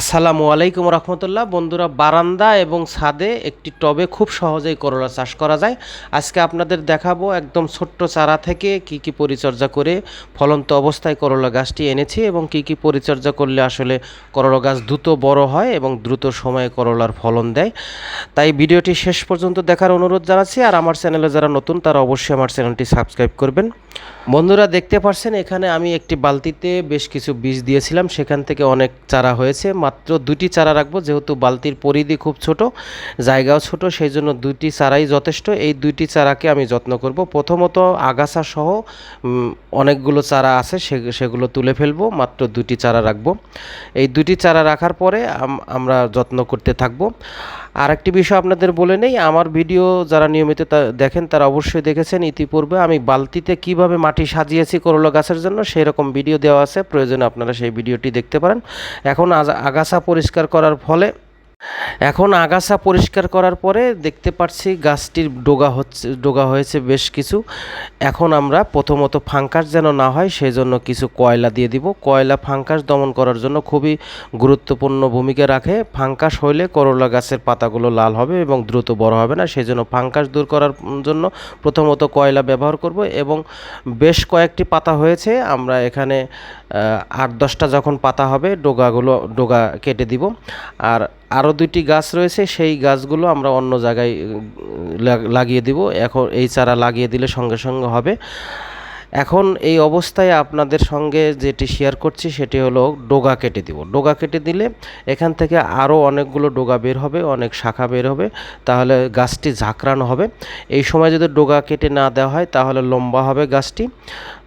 আসসালামু আলাইকুম রহমতুল্লাহ। বন্ধুরা, বারান্দা এবং ছাদে একটি টবে খুব সহজেই করলা চাষ করা যায়। আজকে আপনাদের দেখাবো একদম ছোট্ট চারা থেকে কি কি পরিচর্যা করে ফলন্ত অবস্থায় করলা গাছটি এনেছি এবং কি কি পরিচর্যা করলে আসলে করলা গাছ দ্রুত বড় হয় এবং দ্রুত সময়ে করলার ফলন দেয়। তাই ভিডিওটি শেষ পর্যন্ত দেখার অনুরোধ জানাচ্ছি আর আমার চ্যানেলে যারা নতুন, তারা অবশ্যই আমার চ্যানেলটি সাবস্ক্রাইব করবেন। বন্ধুরা, দেখতে পাচ্ছেন এখানে আমি একটি বালতিতে বেশ কিছু বীজ দিয়েছিলাম। সেখান থেকে অনেক চারা হয়েছে। মাত্র দুটি চারা রাখব, যেহেতু বালতির পরিধি খুব ছোট, জায়গাও ছোট সেই জন্য দুটি চারাই যথেষ্ট। এই দুইটি চারাকে আমি যত্ন করব। প্রথমত আগাছা সহ অনেকগুলো চারা আছে সেগুলো তুলে ফেলব, মাত্র দুটি চারা রাখব। এই দুটি চারা রাখার পরে আমরা যত্ন করতে থাকব। আর একটি বিষয় আপনাদের বলে নেই, আমার ভিডিও যারা নিয়মিত দেখেন, তারা অবশ্যই দেখেছেন। ইতিপূর্বে আমি বালতিতে কীভাবে মাটি সাজিয়েছি করলা গাছের জন্য সেই রকম ভিডিও দেওয়া আছে, প্রয়োজনে আপনারা সেই ভিডিওটি দেখতে পারেন। এখন আগাছা পরিষ্কার করার ফলে এখন আগাছা পরিষ্কার করার পরে দেখতে পাচ্ছি গাছটির ডোগা হচ্ছে, ডোগা হয়েছে বেশ কিছু। এখন আমরা প্রথমত ফাঙ্কাস যেন না হয় সেই জন্য কিছু কয়লা দিয়ে দিব। কয়লা ফাঙ্কাস দমন করার জন্য খুবই গুরুত্বপূর্ণ ভূমিকা রাখে। ফাঙ্কাস হইলে করলা গাছের পাতাগুলো লাল হবে এবং দ্রুত বড় হবে না সেই জন্য ফাঙ্কাস দূর করার জন্য প্রথমত কয়লা ব্যবহার করব এবং বেশ কয়েকটি পাতা হয়েছে। আমরা এখানে আট দশটা যখন পাতা হবে, ডোগাগুলো, ডোগা কেটে দিব। আর আরও দুইটি গাছ রয়েছে, সেই গাছগুলো আমরা অন্য জায়গায় লাগিয়ে দিব। এখন এই চারা লাগিয়ে দিলে সঙ্গে সঙ্গে হবে। এখন এই অবস্থায় আপনাদের সঙ্গে যেটি শেয়ার করছি, সেটি হলো ডোগা কেটে দিব। ডোগা কেটে দিলে এখান থেকে আরও অনেকগুলো ডোগা বের হবে, অনেক শাখা বের হবে। তাহলে গাছটি ঝাঁকড়ানো হবে। এই সময় যদি ডোগা কেটে না দেওয়া হয়, তাহলে লম্বা হবে গাছটি।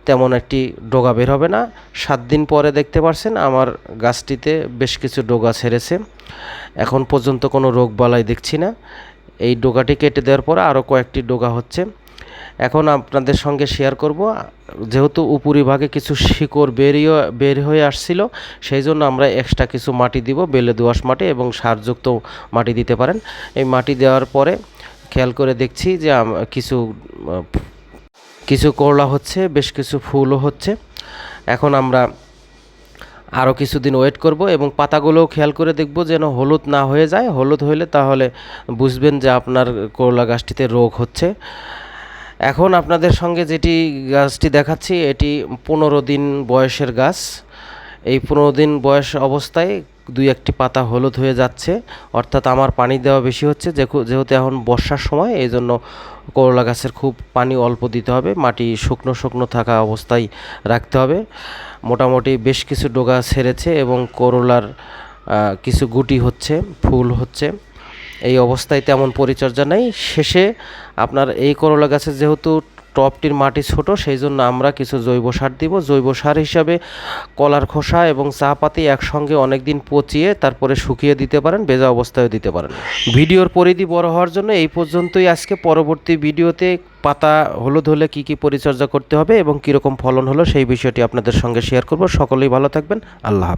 তেমন একটি ডোগা বের হবে না। সাত দিন পরে দেখতে পারছেন আমার গাছটিতে বেশ কিছু ডোগা ছেড়েছে। এখন পর্যন্ত কোনো রোগ বালাই দেখছি না। এই ডোগাটি কেটে দেওয়ার পরে আরও কয়েকটি ডোগা হচ্ছে। এখন আপনাদের সঙ্গে শেয়ার করব। যেহেতু উপরিভাগে কিছু শিকড় বেরিয়ে, বের হয়ে আসছিল, সেই জন্য আমরা এক্সট্রা কিছু মাটি দিব, বেলে দোআঁশ মাটি এবং সারযুক্ত মাটি দিতে পারেন। এই মাটি দেওয়ার পরে খেয়াল করে দেখছি যে কিছু কিছু করলা হচ্ছে, বেশ কিছু ফুলও হচ্ছে। এখন আমরা আরও কিছুদিন ওয়েট করব এবং পাতাগুলোও খেয়াল করে দেখব যেন হলুদ না হয়ে যায়। হলুদ হলে তাহলে বুঝবেন যে আপনার করলা গাছটিতে রোগ হচ্ছে। এখন আপনাদের সঙ্গে যেটি গাছটি দেখাচ্ছি, এটি পনেরো দিন বয়সের গাছ। এই পনেরো দিন বয়স অবস্থায় দুই একটি পাতা হলুদ হয়ে যাচ্ছে। অর্থাৎ আমার পানি দেওয়া বেশি হচ্ছে যেহেতু এখন বর্ষার সময় এই জন্য করলা গাছের খুব পানি অল্প দিতে হবে, মাটি শুকনো শুকনো থাকা অবস্থায় রাখতে হবে। মোটামুটি বেশ কিছু ডোগা ছেড়েছে এবং করলার কিছু গুটি হচ্ছে, ফুল হচ্ছে। এই অবস্থায় তেমন পরিচর্যা নেই। শেষে আপনার এই করলা গাছের যেহেতু টপটির মাটি ছোট সেই জন্য আমরা কিছু জৈব সার দিব। জৈব সার হিসাবে কলার খোসা এবং চা পাতি একসঙ্গে অনেক দিন পচিয়ে তারপরে শুকিয়ে দিতে পারেন, ভেজা অবস্থায় দিতে পারেন। ভিডিওর পরিধি বড় হওয়ার জন্য এই পর্যন্তই আজকে। পরবর্তী ভিডিওতে পাতা হলুদ হলে কি কি পরিচর্যা করতে হবে এবং কীরকম ফলন হলো সেই বিষয়টি আপনাদের সঙ্গে শেয়ার করব। সকলেই ভালো থাকবেন। আল্লাহ হাফেজ।